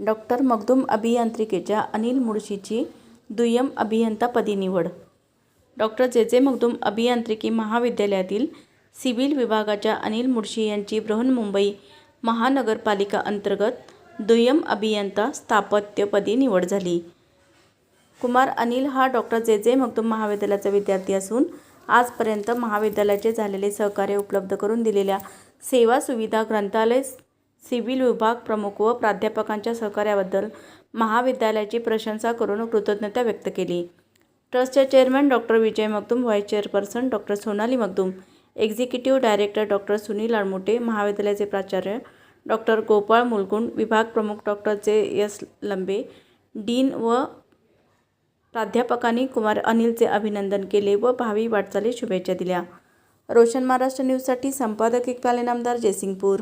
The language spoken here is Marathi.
डॉक्टर मखदूम अभियांत्रिकेच्या अनिल मुळशीची दुय्यम अभियंतापदी निवड. डॉक्टर जे. जे. मखदूम अभियांत्रिकी महाविद्यालयातील सिव्हिल विभागाच्या अनिल मुळशी यांची बृहन्मुंबई महानगरपालिका अंतर्गत दुय्यम अभियंता स्थापत्यपदी निवड झाली. कुमार अनिल हा डॉक्टर जे. जे. मखदूम महाविद्यालयाचा विद्यार्थी असून आजपर्यंत महाविद्यालयाचे झालेले सहकार्य उपलब्ध करून दिलेल्या सेवा सुविधा ग्रंथालय सिव्हिल विभाग प्रमुख व प्राध्यापकांच्या सहकार्याबद्दल महाविद्यालयाची प्रशंसा करून कृतज्ञता व्यक्त केली. ट्रस्टचे chairman doctor Vijay Magdum vice chairperson doctor Sonali Magdum executive director doctor Sunil Admute महाविद्यालयाचे प्राचार्य डॉक्टर गोपाळ मुलगुंड विभाग प्रमुख डॉक्टर जे. एस. लंबे डीन व प्राध्यापकांनी कुमार अनिलचे अभिनंदन केले व भावी वाटचाली शुभेच्छा दिल्या. रोशन महाराष्ट्र न्यूजसाठी संपादक एककालीन इनामदार जयसिंगपूर.